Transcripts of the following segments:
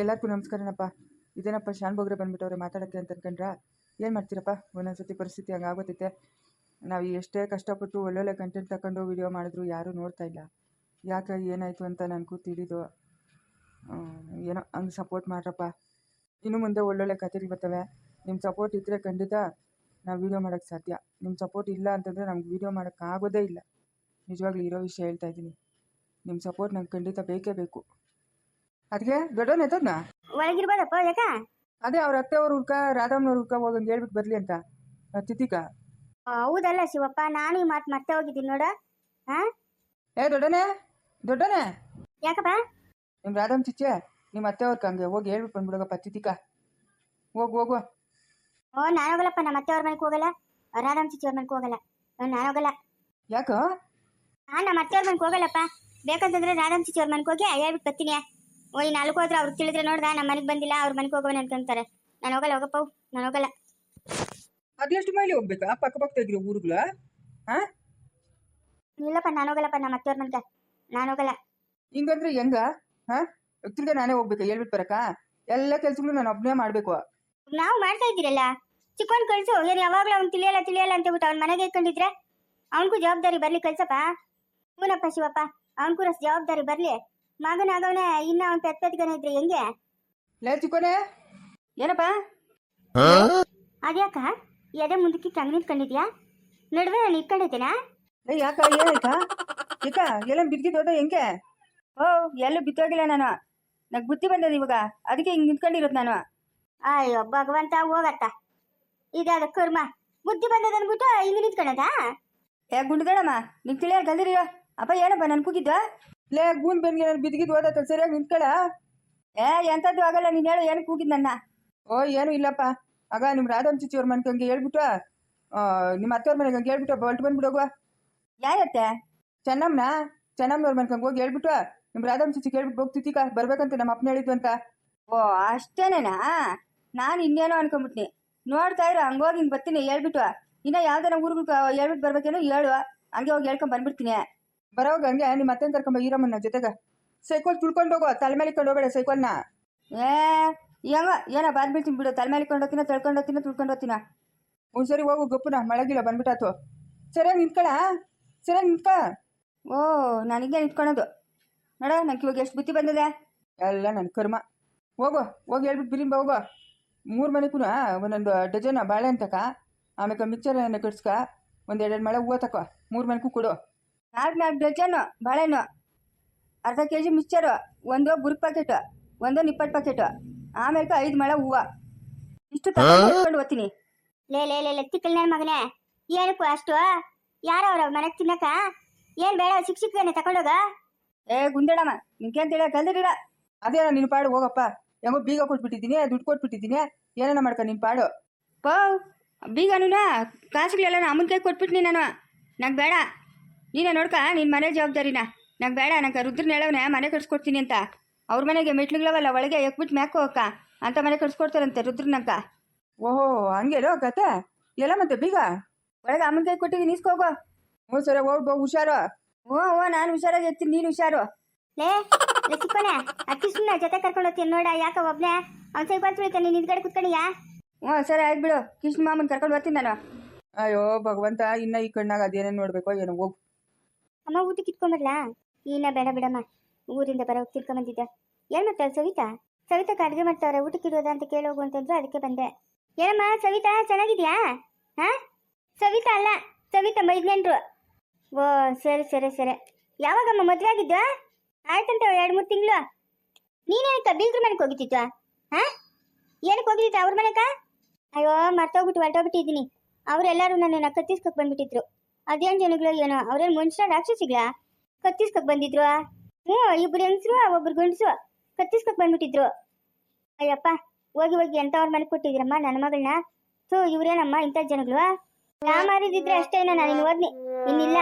ಎಲ್ಲರಿಗೂ ನಮಸ್ಕಾರನಪ್ಪ ಇದೇನಪ್ಪ ಶಾನ್ ಬೋಗ್ರೆ ಬಂದ್ಬಿಟ್ಟವ್ರೆ ಮಾತಾಡೋಕ್ಕೆ ಅಂತ ಅನ್ಕೊಂಡ್ರ? ಏನು ಮಾಡ್ತೀರಪ್ಪ? ಒಂದೊಂದ್ಸತಿ ಪರಿಸ್ಥಿತಿ ಹಂಗೆ ಆಗೋತೈತೆ. ನಾವು ಎಷ್ಟೇ ಕಷ್ಟಪಟ್ಟು ಒಳ್ಳೊಳ್ಳೆ ಕಂಟೆಂಟ್ ತಗೊಂಡು ವಿಡಿಯೋ ಮಾಡಿದ್ರು ಯಾರೂ ನೋಡ್ತಾ ಇಲ್ಲ. ಯಾಕೆ ಏನಾಯಿತು ಅಂತ ನನಗೂ ತಿಳಿದು ಏನೋ ಹಂಗೆ ಸಪೋರ್ಟ್ ಮಾಡ್ರಪ್ಪ. ಇನ್ನು ಮುಂದೆ ಒಳ್ಳೊಳ್ಳೆ ಕಥೆಗಳು ಬರ್ತವೆ. ನಿಮ್ಮ ಸಪೋರ್ಟ್ ಇದ್ದರೆ ಖಂಡಿತ ನಾವು ವೀಡಿಯೋ ಮಾಡೋಕ್ಕೆ ಸಾಧ್ಯ. ನಿಮ್ಮ ಸಪೋರ್ಟ್ ಇಲ್ಲ ಅಂತಂದರೆ ನಮ್ಗೆ ವೀಡಿಯೋ ಮಾಡೋಕ್ಕಾಗೋದೇ ಇಲ್ಲ. ನಿಜವಾಗ್ಲೂ ಇರೋ ವಿಷಯ ಹೇಳ್ತಾ ಇದ್ದೀನಿ. ನಿಮ್ಮ ಸಪೋರ್ಟ್ ನಂಗೆ ಖಂಡಿತ ಬೇಕೇ ಬೇಕು. ಅದಕ್ಕೆ ದೊಡ್ಡವನ್ ಎತ್ತದ್ನಾ ಒಳಗಿರ್ಬೋದಪ್ಪ ಯಾಕ ಅದೇ ಅವ್ರ ಅತ್ತೆ ಅವ್ರ ಹುಡ್ಕ ರಾಧಮ್ಮನವ್ರ ಹುಡ್ಕ ಹೋಗಂಗೆ ಹೇಳ್ಬಿಟ್ಟು ಬರಲಿ ಅಂತ ಆ, ತಿಥಿಕ. ಹೌದಲ್ಲ ಶಿವಪ್ಪ ನಾನು ಈ ಮಾತು ಮತ್ತೆ ಹೋಗಿದ್ದೀನಿ ನೋಡ. ಹಾ ಏ ದೊಡ್ಡನೆ ದೊಡ್ಡನೆ ಯಾಕಪ್ಪ? ನಿಮ್ಮ ರಾಧಮ್ ಚಿಚ್ಚೆ ನಿಮ್ಮ ಅತ್ತೆ ಅವ್ರ ಹಂಗೆ ಹೋಗಿ ಹೇಳ್ಬಿಟ್ಟು ಬಂದ್ಬಿಡೋಗಪ್ಪ ತಿತಿಕ ಹೋಗು ಹೋಗು. ಓ ನಾನು ಹೋಗಲ್ಲಪ್ಪ ನಮ್ಮ ಅತ್ತೆ ಅವ್ರ ಮನೆಗೆ ಹೋಗಲ್ಲ. ರಾಧಾಮ್ ಚಿಚ್ಚಿ ಅವ್ರ ಮನೆಗೆ ಹೋಗಲ್ಲ. ನಾನು ಹೋಗಲ್ಲ. ಯಾಕೋ? ನಾನು ನಮ್ಮ ಅತ್ತೆ ಅವ್ರ ಮನೆಗೆ ಹೋಗಲ್ಲಪ್ಪ. ಬೇಕಂತಂದ್ರೆ ರಾಧಾಮ್ ಚಿಚ್ಚಿ ಅವ್ರ ಮನೆಗೆ ಹೋಗಿ ಹೇಳ್ಬಿಟ್ಟು ಬರ್ತೀನಿ. ಓ ಈ ನಾಲ್ಕು ಹೋದ್ರೆ ಅವ್ರಿಗೆ ತಿಳಿದ್ರೆ ನೋಡ್ದ ನಮ್ಮ ಮನೆಗೆ ಬಂದಿಲ್ಲ ಅವ್ರ ಮನೆಗೆ ಹೋಗೋಣ ಅನ್ಕೊಂತಾರೆ. ನಾನು ಹೋಗಲ್ಲ ಹೋಗಪ್ಪ ನಾನು ಹೋಗಲ್ಲ. ಅದೆಷ್ಟು ಮೈಲಿ ಹೋಗ್ಬೇಕಾ? ಪಕ್ಕ ಪಕ್ಕ ಇರೋ ಊರುಗಳ? ಹಾ ಇಲ್ಲಪ್ಪ ನಾನು ಹೋಗಲ್ಲಪ್ಪ ನಮ್ಮ ಅತ್ತೆ ಅವ್ರ ಮನೆಗೆ ನಾನು ಹೋಗಲ್ಲ. ಹಿಂಗಂದ್ರೆ ಹೆಂಗ? ಹಾ ತಿರ್ಗಾ ನಾನೇ ಹೋಗ್ಬೇಕಾ? ಹೇಳ್ಬಿಟ್ಟು ಬರಕ ಎಲ್ಲ ಕೆಲ್ಸಗಳು ನಾನು ಒಬ್ಬನೇ ಮಾಡ್ಬೇಕು. ನಾವು ಮಾಡ್ತಾ ಇದ್ದೀರಲ್ಲ? ಚಿಕ್ಕವನ್ ಕಳ್ಸು ಏನ್ ಯಾವಾಗ್ಲೂ ಅವ್ನು ತಿಳಿಯಲ್ಲ ತಿಳಿಯಲ್ಲ ಅಂತ ಬಿಟ್ಟು ಅವ್ನ ಮನೆಗೆ ಇಟ್ಕೊಂಡಿದ್ರೆ ಅವನಿಗೂ ಜವಾಬ್ದಾರಿ ಬರ್ಲಿ ಕಳ್ಸಪ್ಪ. ಹೂನಪ್ಪ ಶಿವಪ್ಪ ಅವನಿಗೂ ಜವಾಬ್ದಾರಿ ಬರ್ಲಿ. ಮಗನಾಗವನೆ ಇನ್ನ ಅವ್ನ ಪೆತ್ ಪೆತ್ಗನೆ ಇದ್ರೆ ಹೆಂಗೆ? ಲೇ ಚಿಕ್ಕೋನೆ. ಏನಪ್ಪ? ಅದ್ಯಾಕ? ಎದೆ ಮುಂದಕ್ಕೆ ಕಂಗ್ ನಿಂತ್ಕೊಂಡಿದ್ಯಾ? ನಡುವೆ ನಾನು ಇಟ್ಕೊಂಡಿದ್ದೇನಾ? ಲೇ ಯಾಕ ಏನಾಯ್ತಾ? ಯಾಕ ಎಲ್ಲ ಬಿದ್ದಿದ್ದೋದ ಹೆಂಗೆ? ಓ ಎಲ್ಲೂ ಬಿತ್ತೋಗಿಲ್ಲ ನಾನು. ನಂಗೆ ಬುದ್ಧಿ ಬಂದದ ಇವಾಗ. ಅದಕ್ಕೆ ಹಿಂಗೆ ನಿಂತ್ಕೊಂಡಿರೋದು ನಾನು. ಅಯ್ಯೋ ಭಗವಂತ ಹೋಗತ್ತ. ಇದಾದ ಕರ್ಮ? ಬುದ್ಧಿ ಬಂದದ ಅನ್ಬಿಟ್ಟು ಹಿಂಗ್ ನಿಂತ್ಕೊಳ್ಳೋದಾ ಏ ಗುಂಡುದಳಮ್ಮ ನಿಂಗೆ ತಿಳಿಯಾರ ಗಲ್ದಿರಿಯೋ ಅಪ್ಪ ಏನಪ್ಪ ನಾನು ಕೂಗಿದ್ದ ಲೇ ಗೂನ್ ಬೆನ್ಗೆ ನಾನು ಬಿದ್ದಿದ್ದು ಹೋದ ಸರಿಯಾಗಿ ನಿಂತ್ಕೊಳ. ಏ ಎಂಥದ್ದು ಆಗಲ್ಲ ನೀನು ಹೇಳು ಏನಕ್ಕೆ ಕೂಗಿದ್ ನನ್ನ? ಓ ಏನು ಇಲ್ಲಪ್ಪ. ಆಗ ನಿಮ್ಮ ರಾಧಮ್ ಚಿಚಿ ಅವ್ರ ಮನೆಗೆ ಹಂಗೆ ಹೇಳ್ಬಿಟ್ಟು ನಿಮ್ಮ ಅತ್ತೆಯವ್ರ ಮನೆಗೆ ಹಂಗೆ ಹೇಳ್ಬಿಟ್ಟು ಬಲ್ಟ್ ಬಂದ್ಬಿಡೋಗುವ ಯಾರತ್ತೆ ಚೆನ್ನಮ್ಮನ? ಚೆನ್ನಮ್ಮನವ್ರ ಮನೆಗೆ ಹಂಗೆ ಹೋಗಿ ಹೇಳ್ಬಿಟ್ಟು ನಿಮ್ಮ ರಾಧಮ್ ಚಿಚ್ಚಿ ಕೇಳ್ಬಿಟ್ಟು ಹೋಗ್ತಿತ್ತೀಕ ಬರ್ಬೇಕಂತ ನಮ್ಮ ಅಪ್ಪನ ಹೇಳಿದ್ದು ಅಂತ. ಓ ಅಷ್ಟೇನೇನಾ? ನಾನು ಇನ್ನೇನೋ ಅನ್ಕೊಂಬಿಟ್ನಿ. ನೋಡ್ತಾ ಇರೋ ಹಂಗೋಗಿ ಹಿಂಗೆ ಬರ್ತೀನಿ ಹೇಳ್ಬಿಟ್ಟು ಇನ್ನ ಯಾವ್ದಾರ ಊರುಗಳು ಹೇಳ್ಬಿಟ್ಟು ಬರ್ಬೇಕೇನೋ ಹೇಳು. ಹಂಗೆ ಹೋಗಿ ಹೇಳ್ಕೊಂಡ್ ಬಂದ್ಬಿಡ್ತೀನಿ. ಬರೋವಾಗ ಹಂಗೆ ನಿಮ್ಮ ಅತ್ತೆನ ಕರ್ಕೊಂಬ ಈರಮ್ಮನ ಜೊತೆಗೆ. ಸೈಕಲ್ ತುಳ್ಕೊಂಡು ಹೋಗೋ ತಲೆ ಮೇಲೆ ಇಟ್ಕೊಂಡು ಹೋಗಬೇಡ ಸೈಕಲ್ನ. ಏ ಏನ ಏನೋ ಬಂದ್ಬಿಡ್ತೀನಿ ಬಿಡು ತಲೆ ಮೇಲೆ ಇಟ್ಕೊಂಡು ಹೋಗ್ತೀನ ತಳ್ಕೊಂಡು ಹೋಗ್ತೀನ ತುಳ್ಕೊಂಡು ಹೋಗ್ತೀನ. ಒಂದು ಸರಿ ಹೋಗು ಗೊಪ್ಪನ ಮಳಗಿಲ್ಲ ಬಂದ್ಬಿಟ್ಟಾತು. ಸರಿಯಾಗಿ ನಿಂತ್ಕೊಳ? ಸರಿಯಾಗಿ ನಿಂತ್ಕ? ಓ ನನಗೆ ನಿಂತ್ಕೊಳೋದು. ನೋಡ ನಂಗೆ ಇವಾಗ ಎಷ್ಟು ಬುದ್ಧಿ ಬಂದಿದೆ. ಎಲ್ಲ ನನ್ನ ಕರ್ಮ. ಹೋಗು ಹೋಗಿ ಹೇಳ್ಬಿಟ್ಟು ಬಿರಿಂಬ ಹೋಗೋ. ಮೂರು ಮನೆಗೂ ಒಂದೊಂದು ಡಜನ್ ಬಾಳೆ ಅಂತಕ. ಆಮೇಲೆ ಮಿಕ್ಸರ್ ಏನ ಕಟ್ಸ್ಕ ಒಂದು ಎರಡೆರಡು ಮಳೆ ಹೂವು ತಕೋ. ಮೂರು ಮನೆಗೂ ಕೊಡು. ನಾಲ್ಕು ನಾಲ್ಕು ಡಜನ್ನು ಬಾಳೆಹಣ್ಣು ಅರ್ಧ ಕೆ ಜಿ ಮಿಕ್ಸ್ಚರು ಒಂದು ಗುರು ಪ್ಯಾಕೆಟು ಒಂದು ನಿಪ್ಪಟ್ಟು ಪ್ಯಾಕೆಟು ಆಮೇಲೆ ಐದು ಮಳೆ ಹೂವು. ಇಷ್ಟು ತಗೊಂಡು ಹೋಗ್ತೀನಿ. ಲೇ ಲೇ ಲೇ ಲೇ ತಿಕ್ಕಲ್ ನನ್ನ ಮಗನೇ. ಏನಕ್ಕೂ ಅಷ್ಟು? ಯಾರು ಅವ್ರ ಮನೆಗೆ ತಿನ್ನಕ? ಏನ್ ಬೇಡ ಶಿಕ್ಷಕನೇ ತಕೊಂಡೋಗ ಏ ಗುಂದಡಮ್ಮ ನಿನ್ಗೇನ್ ಕಲ್ದಿ ಬಿಡ ಅದೇನ ನಿನ್ನ ಪಾಡು ಹೋಗಪ್ಪ. ಹೆಂಗೋ ಬೀಗ ಕೊಟ್ಬಿಟ್ಟಿದ್ದೀನಿ ದುಡ್ಡು ಕೊಟ್ಬಿಟ್ಟಿದ್ದೀನಿ. ಏನೇನ ಮಾಡ್ಕ ನಿನ್ನ ಪಾಡು. ಪೋ ನೀನು ಕಾಸುಗಳೆಲ್ಲ ಅಮ್ಮನ ಕೈ ಕೊಟ್ಬಿಟ್ನಿ ನಾನು. ನಂಗೆ ಬೇಡ. ನೀನೇ ನೋಡ್ಕ ನಿನ್ನ ಮನೆ ಜವಾಬ್ದಾರಿನ. ನಂಗೆ ಬೇಡ ನಂಗೆ ರುದ್ರನ ಹೇಳವನೆ ಮನೆ ಕಳ್ಸ್ಕೊಡ್ತೀನಿ ಅಂತ. ಅವ್ರ ಮನೆಗೆ ಮೆಟ್ಲುಗಳವಲ್ಲ ಒಳಗೆ ಎಕ್ಬಿಟ್ಟು ಮ್ಯಾಕೋ ಅಕ್ಕ ಅಂತ ಮನೆ ಕಳ್ಸ್ಕೊಡ್ತಾರಂತೆ ರುದ್ರನಕ್ಕ ಓಹೋ ಹಂಗೇನೋ ಕತೆ? ಎಲ್ಲ ಮತ್ತೆ ಬೀಗ? ಒಳಗೆ ಅಮ್ಮನ ಕೈ ಕೊಟ್ಟಿದ್ದೀನಿ ನೀಸ್ಕೋಗೋ ಹ್ಞೂ ಸರಿ ಹೋಗ್ಬೋ ಹುಷಾರು. ಓ ಓ ನಾನು ಹುಷಾರಾಗಿ ಇರ್ತೀನಿ ನೀನು ಹುಷಾರು. ಲೇ ಲೇ ಚಿಕ್ಕನೆ ಸುಮ್ಮನೆ ಜೊತೆ ಕರ್ಕೊಂಡು ಹೋಗ್ತೀನಿ ನೋಡ ಯಾಕ ಒಬ್ನೇ. ಅವ್ನ ಸೈ ಬಂತು ನೀನ್ ನಿಂತ್ಗಡೆ ಕುತ್ಕೊಂಡಿಯಾ? ಹ್ಞೂ ಸರಿ ಆಯ್ತು ಬಿಡು. ಕೃಷ್ಣ ಮಾಮನ್ ಕರ್ಕೊಂಡು ಬರ್ತೀನಿ ನಾನು. ಅಯ್ಯೋ ಭಗವಂತ ಇನ್ನ ಈ ಕಣ್ಣಾಗ ಅದೇನೇನು ನೋಡ್ಬೇಕೋ ಏನೋ ಹೋಗು. ಅಮ್ಮ ಊಟಕ್ಕೆ ಇಟ್ಕೊಂಬರ್ಲಾ ನೀನ ಬೇಡ ಬಿಡಮ್ಮ, ಊರಿಂದ ಬರೋ ತಿರ್ಕೊಂಡ್ ಬಂದಿದ್ದೆ ಏನ್ ಮಾಡ್ತಾಳೆ ಸವಿತಾ? ಸವಿತಾ ಅಡುಗೆ ಮಾಡ್ತಾವ್ರೆ ಊಟಕ್ಕೆ ಇರೋದ ಅಂತ ಕೇಳೋಗು ಅಂತಂದ್ರು ಅದಕ್ಕೆ ಬಂದೆ. ಏನಮ್ಮ, ಸವಿತಾ, ಚೆನ್ನಾಗಿದ್ಯಾ? ಹಾ? ಸವಿತಾ ಅಲ್ಲ, ಸವಿತಾ ಮೈದ್ನೆಂಟ್ರು ಓ, ಸರಿ ಸರಿ ಸರಿ. ಯಾವಾಗಮ್ಮ ಮದ್ವೆ ಆಗಿದ್ದ ಆಯ್ತಂತ ಎರಡು ಮೂರು ತಿಂಗಳು. ನೀನೇನಕ್ಕ, ಬೀಗ್ರ ಮನೆಗೆ ಹೋಗಿದ್ದಿತ್ತು ಹಾ? ಏನಕ್ಕೆ ಹೋಗಿದ್ದಿತ್ತು ಅವ್ರ ಮನೆಕ ಅಯ್ಯೋ, ಮರ್ತೋಗ್ಬಿಟ್ಟು, ಹೊರಟೋಗ್ಬಿಟ್ಟಿದ್ದೀನಿ. ಅವರೆಲ್ಲರೂ ನನ್ನ ಕತ್ತಿಸ್ಕೊಕ್ ಬಂದ್ಬಿಟ್ಟಿದ್ರು. ಅದೇನ್ ಜನಗಳು ಏನೋ, ಅವ್ರೇನ್ ಮನುಷ್ಯ ರಾಕ್ಷಸಿಗಳ? ಕತ್ತಿಸ್ಕೊಕ್ ಬಂದಿದ್ರು. ಹ್ಞೂ, ಇಬ್ರು ಹೆಂಗಸ್ರು, ಒಬ್ರು ಗಂಡಸು. ಕತ್ತಿಸ್ಕೊಕ್ ಬಂದ್ಬಿಟ್ಟಿದ್ರು. ಅಯ್ಯಪ್ಪ, ಹೋಗಿ ಹೋಗಿ ಎಂಥವ್ರ ಮನೆ ಕೊಟ್ಟಿದ್ರಮ್ಮ ನನ್ನ ಮಗಳನ್ನ ಥೂ, ಇವ್ರೇನಮ್ಮ ಇಂಥ ಜನಗಳು? ನಾ ಮಾರಿದಿದ್ರೆ ಅಷ್ಟೇನ ನಾನು ಓದ್ನಿ. ಇನ್ನಿಲ್ಲ.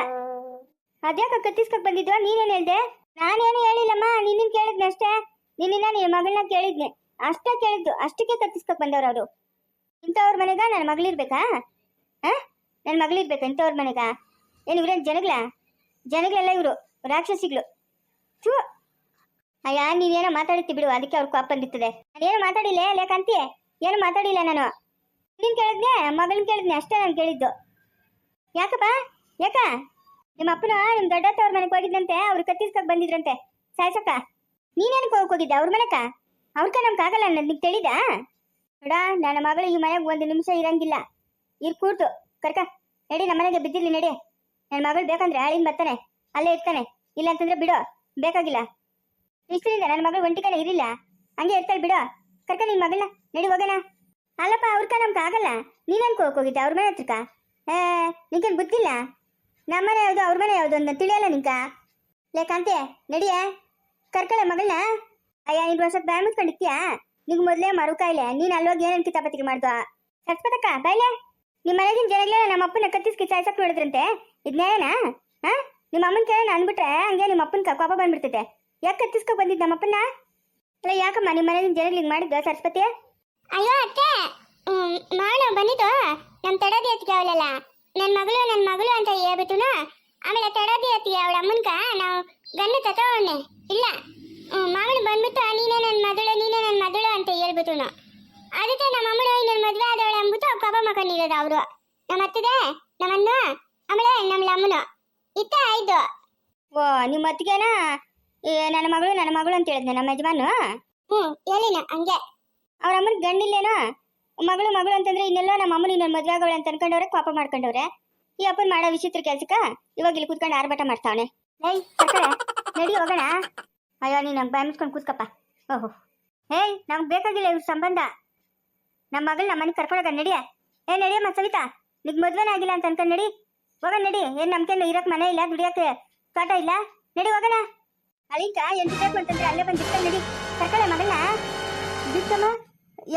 ಅದ್ಯಾಕ ಕತ್ತಿಸ್ಕೊಕ್ ಬಂದಿದ್ವಾ ನೀನೇನ್ ಹೇಳ್ದೆ? ನಾನೇನು ಹೇಳಿಲ್ಲಮ್ಮ ನಿನ್ನ ಕೇಳಿದ್ನ ಅಷ್ಟೇ. ನಿನ್ನ ನಿನ್ನ ಮಗಳನ್ನ ಕೇಳಿದ್ನೆ. ಅಷ್ಟೇ ಕೇಳಿದ್ದು. ಅಷ್ಟಕ್ಕೆ ಕತ್ತಿಸ್ಕೊಕ್ ಬಂದವ್ರು ಅವರು. ಇಂಥವ್ರ ಮನೆಗ ನನ್ನ ಮಗಳಿರ್ಬೇಕಾ? ಹಾ? ನನ್ನ ಮಗಳಿರ್ಬೇಕಾ ಅವ್ರ ಮನೆಗ. ಏನು ಇವ್ರೇನು ಜನಗಳ ಜನಗಳೆಲ್ಲ ಇವರು, ರಾಕ್ಷಸಿಗಳು. ಥೂ. ಅಯ್ಯ, ನೀವೇನೋ ಮಾತಾಡುತ್ತಿ ಬಿಡು, ಅದಕ್ಕೆ ಅವ್ರ ಕೋಪ ಬಂದಿರ್ತದೆ. ನಾನೇನು ಮಾತಾಡಿಲ್ಲ ಲೇಕಂತಿ ಏನು ಮಾತಾಡಿಲ್ಲ ನಾನು. ನೀನ್ ಕೇಳಿದ್ನೆ ಮಗಳನ್ನ ಕೇಳಿದ್ನೆ ಅಷ್ಟೇ ನಾನು ಕೇಳಿದ್ದು. ಯಾಕಪ್ಪ? ಯಾಕ? ನಿಮ್ಮ ಅಪ್ಪನ ನಿಮ್ ದೊಡ್ಡ ಅವ್ರ ಮನೆಗೆ ಹೋಗಿದ್ದಂತೆ ಅವ್ರು ಕತ್ತಿಸ್ಕಕ್ ಬಂದಿದ್ರಂತೆ. ಸಾಯ್ಸಕ್ಕ. ನೀನೇನಕ್ಕೆ ಹೋಗಕ್ ಹೋಗಿದ್ದೆ ಅವ್ರ ಮನೆಕ? ಅವ್ರಕ ನಮ್ಗೆ ಆಗಲ್ಲ ಅನ್ನೋದು ನಿಂಗೆ ತಿಳಿದಾ? ನೋಡ, ನನ್ನ ಮಗಳು ಈ ಮನೆಗೆ ಒಂದು ನಿಮಿಷ ಇರಂಗಿಲ್ಲ. ಇರ್ ಕೂತು ಕರ್ಕ, ನಡಿ, ನಮ್ಮ ಮನೆಗೆ ಬಿದ್ದಿರ್ಲಿ ನಡಿ. ನನ್ನ ಮಗಳು ಬೇಕಂದ್ರೆ ಆಳಿನ ಬರ್ತಾನೆ, ಅಲ್ಲೇ ಇರ್ತಾನೆ. ಇಲ್ಲ ಅಂತಂದ್ರೆ ಬಿಡು, ಬೇಕಾಗಿಲ್ಲ. ಇಷ್ಟರಿಂದ ನನ್ನ ಮಗಳು ಒಂಟಿಕನೆ ಇರಿಲ್ಲ ಹಂಗೆ ಇರ್ತಾಳೆ ಬಿಡು. ಕರ್ಕ ನಿನ್ ಮಗಳನ್ನ, ನಡಿ ಹೋಗೋಣ. ಅಲ್ಲಪ್ಪ ಅವ್ರಕ ನಮ್ಗೆ ಆಗಲ್ಲ. ನೀನ್ ಅನ್ಕೋಕ್ ಹೋಗಿದ್ದೆ ಅವ್ರ ಮನೆ ಹತ್ರಕ ಏ, ನಿಂಗೇನು ಗೊತ್ತಿಲ್ಲ ನಮ್ಮ ಮನೆ ಯಾವುದು, ಅವ್ರ ಮನೆ ಯಾವುದು ಅಂತ ತಿಳಿಯಲ್ಲ ನಿಂಕ ಲೇಕಂತೆ ನಡಿಯ ಕರ್ಕಳ ಮಗಳನ್ನ? ಅಯ್ಯ, ನೀನು ವರ್ಷಕ್ಕೆ ಬ್ಯಾನ್ ಮುಚ್ಕೊಂಡಿರ್ತೀಯಾ? ನಿಂಗೆ ಮೊದಲೇ ಮರು ಕಾಯಿಲೆ ನೀನು ಅಲ್ಲೋಗಿ ಏನೇನು ಕಿತಾಪತಿಗೆ ಮಾಡ್ದು ಸತ್ಪತಕ್ಕ ಬಾಯ್ಲೆ. ನಿಮ್ಮ ಮನೆಗಿನ ಜನಗಳೇ ನಮ್ಮ ಅಪ್ಪನ ಕತ್ತಿಸ್ಕಿ ಸಾಯ್ಸಕ್ ನೋಡಿದ್ರಂತೆ. ಇದ್ ನ್ಯಾಯನಾ ಹಾ? ನಿಮ್ಮ ಅಮ್ಮನ ಕೇಳೋಣ ಅಂದ್ಬಿಟ್ರೆ ಹಂಗೆ ನಿಮ್ಮ ಅಪ್ಪನ ಕೋಪ ಬಂದ್ಬಿಡ್ತೈತೆ. ಯಾಕೆ ಕತ್ತಿಸ್ಕೊ ಬಂದಿದ್ದು ನಮ್ಮ ಅಪ್ಪನ ಅಲ್ಲ, ಯಾಕಮ್ಮ ನಿಮ್ಮ ಮನೆಗಿನ ಜನಗಳಿಗೆ ಮಾಡಿದ್ದು ಸರಸ್ವತಿ? ಅಯ್ಯೋ ಅತ್ತೆ ಮಾವನ ಬಂದಿದ್ದು. ನಮ್ಮ ತಡದಿ ಅತ್ತಿಗೆ ಅವಳಲ್ಲ. ನನ್ನ ಮಗಳು ನನ್ನ ಮಗಳು ಅಂತ ಹೇಳ್ಬಿಟ್ಟು ಆಮೇಲೆ ತಡದಿ ಅತ್ತಿಗೆ ಅವಳ ಅಮ್ಮನ್ಕ ನಾವು ಗಂಡು ತತವಣ್ಣೆ ಇಲ್ಲ. ಮಾವನ ಬಂದ್ಬಿಟ್ಟು ನೀನೇ ನನ್ನ ಮಗಳು, ನೀನೇ ನನ್ನ ಮಗಳು ಅಂತ ಹೇಳ್ಬಿಟ್ಟು ಅದಕ್ಕೆ ನಮ್ಮ ಅಮ್ಮನ ಇನ್ನೊಂದು ಮದುವೆ ಆದವಳೆ ಅಂದ್ಬಿಟ್ಟು ಕೋಪ ಮಕ್ಕನಿರೋದು ಅವರು. ನಮ್ಮ ಅತ್ತಿಗೆ? ಅಣ್ಣ ಆಮೇಲೆ ನಮ್ಮ ಅಮ್ಮನು. ಇತ್ತ ಐದು ಓ ನಿಮ್ಮ ಅತ್ತಿಗೆನ? ನನ್ನ ಮಗಳು ನನ್ನ ಮಗಳು ಅಂತ ಹೇಳಿದ್ನ ನಮ್ಮ ಯಜಮಾನು? ಹ್ಞೂ ಹೇಳಿನ ಹಂಗೆ. ಅವ್ರ ಅಮ್ಮನ ಗಂಡಿಲ್ಲೇನೋ? ಮಗಳು ಮಗಳು ಅಂತಂದ್ರೆ ಇನ್ನೆಲ್ಲೋ ನಮ್ಮ ಅಮ್ಮನ ಇನ್ನೊಂದು ಮದುವೆ ಆಗೋಳೆ ಅಂತ ಅನ್ಕೊಂಡವ್ರೆ ಕೋಪ ಮಾಡ್ಕೊಂಡವ್ರೆ. ಈ ಅಪ್ಪನ ಮಾಡೋ ವಿಚಿತ್ರ ಕೆಲ್ಸಕ್ಕ ಇವಾಗ ಇಲ್ಲಿ ಕೂತ್ಕೊಂಡು ಆರ್ಭಟ ಮಾಡ್ತಾವಣೆ ಏಯ್ ನಡಿ ಹೋಗೋಣ. ಅಯ್ಯೋ ನೀನು ನಂಗೆ ಬಾಯ್ ಮುಚ್ಕೊಂಡು ಕೂತ್ಕಪ್ಪ. ಓಹೋ. ಏಯ್ ನಮ್ಗೆ ಬೇಕಾಗಿಲ್ಲ ಇವ್ರ ಸಂಬಂಧ. ನಮ್ಮ ಮಗಳು ನಮ್ಮ ಮನೆಗೆ ಕರ್ಕೊಂಡೋಗ ನಡಿಯ ಏ ನಡಿಯಮ್ಮ ಸವಿತಾ. ನಿಗ್ ಮದ್ವೆನೇ ಆಗಿಲ್ಲ ಅಂತ ಅನ್ಕೊಂಡ್ ನಡಿ. ಹೋಗ ನಡಿ. ಏನ್ ನಮ್ಕೇನು ಇರಕ್ ಮನೆ ಇಲ್ಲ ದುಡಿಯಕ್ಕೆ ತೋಟ ಇಲ್ಲ. ನಡಿ ಹೋಗೋಣ. ಅಳಿಕ ಎಂಟು ಬೇಕು ಅಂತಂದ್ರೆ ಅಲ್ಲೇ ಬಂದು ಇಟ್ಕೊಂಡು ನಡಿ. ಕರ್ಕಳೆ ಮಗಳನ್ನ.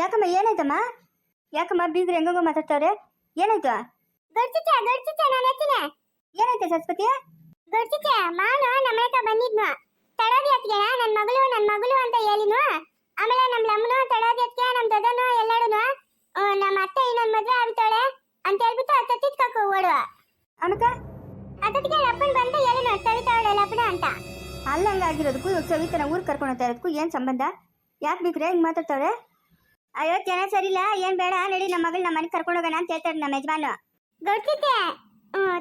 ಯಾಕಮ್ಮ ಏನಾಯ್ತಮ್ಮ? ಯಾಕಮ್ಮ ಬೀಗ್ರು ಹೆಂಗೋ ಮಾತಾಡ್ತಾವ್ರೆ? ಏನಾಯ್ತು? ಗಡ್ಚಿಚ್ಚ ಗಡ್ಚಿಚ್ಚ ನಾನು ಎತ್ತಿನ ಏನಾಯ್ತು ಸರಸ್ವತಿ? ಗಡ್ಚಿಚ್ಚ ಮಾವನು ನಮ್ಮ ಹತ್ರ ಬಂದಿದ್ನು. ತಡದಿ ಅತ್ತಿಗೆ ನನ್ನ ಮಗಳು ನನ್ನ ಮಗಳು ಅಂತ ಹೇಳಿನು ಆಮೇಲೆ ನಮ್ಮ ಲಮ್ಮನು ತಡದಿ ಅತ್ತಿಗೆ ನಮ್ಮ ದೊಡ್ಡನು ಎಲ್ಲಾಡುನು ನಮ್ಮ ಅತ್ತೆ ಇನ್ನೊಂದು ಮದುವೆ ಆಗ್ತಾಳೆ ಅಂತ ಹೇಳ್ಬಿಟ್ಟು ತತ್ತಿತ್ಕಕ್ಕೆ ಓಡುವ ಅಮ್ಮಕ ಅದಕ್ಕೆ ಲಪ್ಪನ್ ಬಂದು ಹೇಳಿನು ಸವಿತಾವಳೆ ಲಪ್ಪನ ಅಂತ. ಅಲ್ಲಂಗಾಗಿರೋದಕ್ಕೂ ಇವಾಗ ಸವಿತನ ಊರಿಗೆ ಕರ್ಕೊಂಡು ಹೋಗ್ತಾ ಇರೋದಕ್ಕೂ ಏನು ಸಂಬಂಧ? ಯಾಕೆ ಬೇಕ್ರೆ ಹಿಂಗೆ ಮಾತಾಡ್ತಾವ್ರೆ? ಅಯ್ಯೋ ಜನ ಸರಿಲ್ಲ ಏನು ಬೇಡ ನಡಿ ನಮ್ಮ ಮಗಳು ನಮ್ಮ ಮನೆಗೆ ಕರ್ಕೊಂಡು ಹೋಗೋಣ ಅಂತ ಹೇಳ್ತಾರೆ ನಮ್ಮ ಯಜಮಾನು ಗೊತ್ತಿದ್ದೆ.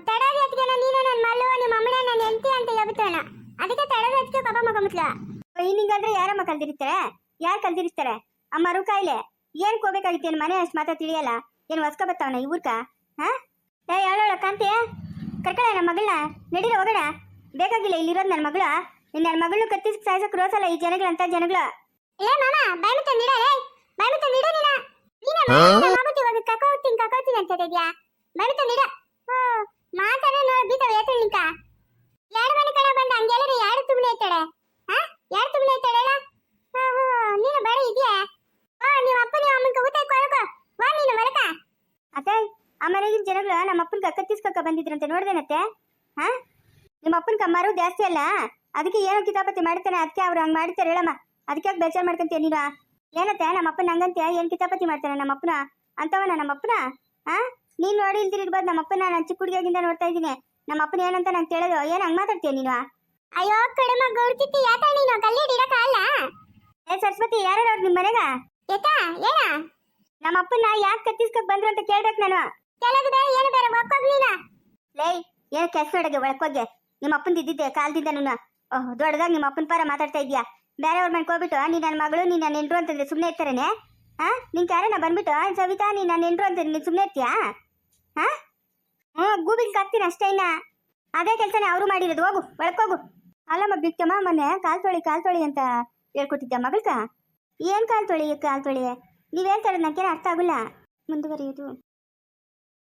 ತಡದಕ್ಕೆ ನೀನು ನನ್ನ ಮಲ್ಲು ನಿಮ್ಮ ಅಮ್ಮನ ನನ್ನ ಹೆಂಡತಿ ಅಂತ ಹೇಳ್ಬಿಟ್ಟಣ ಅದಕ್ಕೆ ತಡದಕ್ಕೆ ಪಾಪ ಮಗ ಮುಟ್ಲ. ಹಿಂಗಾದ್ರೆ ಯಾರಮ್ಮ ಕಲ್ದಿರ್ತಾರೆ ಯಾರು ಕಲ್ತಿರಿಸ್ತಾರೆ ಅಮ್ಮ ಕಾಯಿಲೆ ಏನ್ ಕೋಬೇಕಾಗಿತ್ತು ಏನು ಮನೆ ಅಷ್ಟು ಮಾತ್ರ ತಿಳಿಯಲ್ಲ? ಏನು ಹೊಸ್ಕ ಬರ್ತಾವನ ಈ ಊರ್ಕ? ಹಾ? ಏ ಹೇಳೋಳ ಕಾಂತಿ? ಕರ್ಕಳ ನಮ್ಮ ಮಗಳನ್ನ ನಡೀರ, ಹೋಗೋಣ. ಬೇಕಾಗಿಲ್ಲ ಇಲ್ಲಿರೋದು ನನ್ನ ಮಗಳು. ನಿನ್ನ ನನ್ನ ಮಗಳು ಕತ್ತಿಸ್ ಸಾಯ್ಸಕ್ ರೋಸಲ್ಲ ಈ ಜನಗಳಂತ ಜನಗಳು. ಏ, ಮಾಮ, ಬಾಯ್ ಮುತ್ತ ನೀಡ ಲೇ ಮುತ್ತ ನೀಡ ನೀನ ನೀನ. ಮಾಮತಿ ಹೋಗಿ. ಕಕ್ಕ ಹೋಗ್ತೀನಿ ಅಂತ ಇದ್ಯಾ? ಬಾಯ್ ನೀಡ ಓ ಮಾತಾಡ ನೋಡಿ, ಬೀತವ ಏತಳ ನಿಂಕ ಎರಡು ಮನೆ ಕಡೆ ಬಂದ ಹಂಗೆಲ್ಲರೂ ಎರಡು ತುಂಬಳೆ ಐತಾಳೆ ಹಾ ಎರಡು ತುಂಬಳೆ ಐತಾಳೆ ಹೇಳ ಹಾ ಹಾ ನೀನು ಬೇಡ ಇದೆಯಾ ಓ ನಿಮ್ಮ ಅಪ್ಪ ನಿಮ್ಮ ಅಮ್ಮನ ಊಟ ಕೊಳಕ ವಾ ನೀನು ಮಲಕ ಅತ್ತೆ ಆ ಮನೆಗಿನ ಜನಗಳು ನಮ್ಮ ಅಪ್ಪನ ಬಂದಿದ್ರಂತೆ ನೋಡ್ದೇನತ್ತೆ? ಹಾ? ನಿಮ್ಮ ಅಪ್ಪನ ಕಮ್ಮಾರು ಜಾಸ್ತಿ ಅಲ್ಲ? ಅದಕ್ಕೆ ಏನೋ ಕಿತಾಪತಿ ಮಾಡ್ತಾನೆ ಅದಕ್ಕೆ ಅವ್ರು ಹಂಗೆ ಮಾಡ್ತಾರೆ ಹೇಳಮ್ಮ. ಅದಕ್ಕೆ ಯಾಕೆ ಬೇಜಾರು ಮಾಡ್ಕೊಂತೀಯ ನೀನು? ಏನತ್ತೆ ನಮ್ಮ ಅಪ್ಪನ ಹಂಗಂತೆ ಏನು ಕಿತಾಪತಿ ಮಾಡ್ತಾನೆ ನಮ್ಮ ಅಪ್ಪನ? ಅಂತವನ ನಮ್ಮ ಅಪ್ಪನ? ಹಾ? ನೀನ್ ನೋಡಿ ಇಲ್ದಿರ್ಬೋದು ನಮ್ಮ ಅಪ್ಪನ ನಾನು ಚಿಕ್ಕ ಹುಡುಗಿಯಾಗಿಂದ ನೋಡ್ತಾ ಇದ್ದೀನಿ. ನಮ್ಮ ಅಪ್ಪನ ಏನಂತ ನಂಗೆ ಕೇಳೋದು ಏನು ಹಂಗ ಮಾತಾಡ್ತೀಯ ನೀನು? ಅಯ್ಯೋ ಕಡಿಮೆ ಗೌರ್ತಿ ಯಾತ ನೀನು? ಏ ಸರಸ್ವತಿ ಯಾರು ಅವ್ರು ನಿಮ್ಮ ಮನೆಗ? ಏನ? ನಮ್ಮ ಅಪ್ಪನ ಯಾಕೆ ಕತ್ತಿಸ್ಕಕ್ ಬಂದ್ರು ಅಂತ ಕೇಳ್ಬೇಕು ನಾನು. ಬೇರೆ ಏನು ಬೇರೆ ಒಕ್ಕೋಗ್ ಲೈ ಏನು ಕೆಲಸ ಒಳಗೆ ಒಳಕೋಗೆ ನಿಮ್ಮ ಅಪ್ಪನ ಇದ್ದಿದ್ದೆ ಕಾಲದಿಂದ ನಾನು ಓಹ್ ದೊಡ್ಡದಾಗಿ ನಿಮ್ಮ ಅಪ್ಪನ ಪರ ಮಾತಾಡ್ತಾ ಇದೀಯಾ ಬೇರೆಯವ್ರ ಮನೆಗೆ ಹೋಗ್ಬಿಟ್ಟು ನೀ ನನ್ನ ಮಗಳು, ನೀ ನನ್ನ ಎಂಟ್ರು ಅಂತಂದ್ರೆ ಸುಮ್ಮನೆ ಇರ್ತಾರೇನೆ? ಹಾ ನಿನ್ ಯಾರನ್ನ ಬಂದ್ಬಿಟ್ಟು ಸವಿತಾ, ನೀ ನನ್ನ ಎಂಟ್ರು ಅಂತ ನೀನು ಸುಮ್ಮನೆ ಇರ್ತೀಯಾ? ಹಾ ಹ್ಞೂ ಗೂಬಿಲ್ ಹಾಕ್ತೀನಿ ಅಷ್ಟೇ ಇನ್ನ. ಅದೇ ಕೆಲಸನೇ ಅವರು ಮಾಡಿರೋದು. ಹೋಗು ಒಳಕೋಗು ಅಲ್ಲಮ್ಮ, ಬಿಕ್ಕಮ್ಮ, ಮೊನ್ನೆ ಕಾಲ್ ತೊಳಿ ಕಾಲ್ ತೊಳಿ ಅಂತ ಹೇಳ್ಕೊಟ್ಟಿದ್ದೆ ಮಗಳ್ಕ? ಏನ್ ಕಾಲ್ ತೊಳಿ ಕಾಲ್ ತೊಳಿ ನೀವು ಹೇಳ್ತಾ ಇರೋದು ನನಗೇನು ಅರ್ಥ ಆಗೋಲ್ಲ. ಮುಂದುವರಿಯೋದು.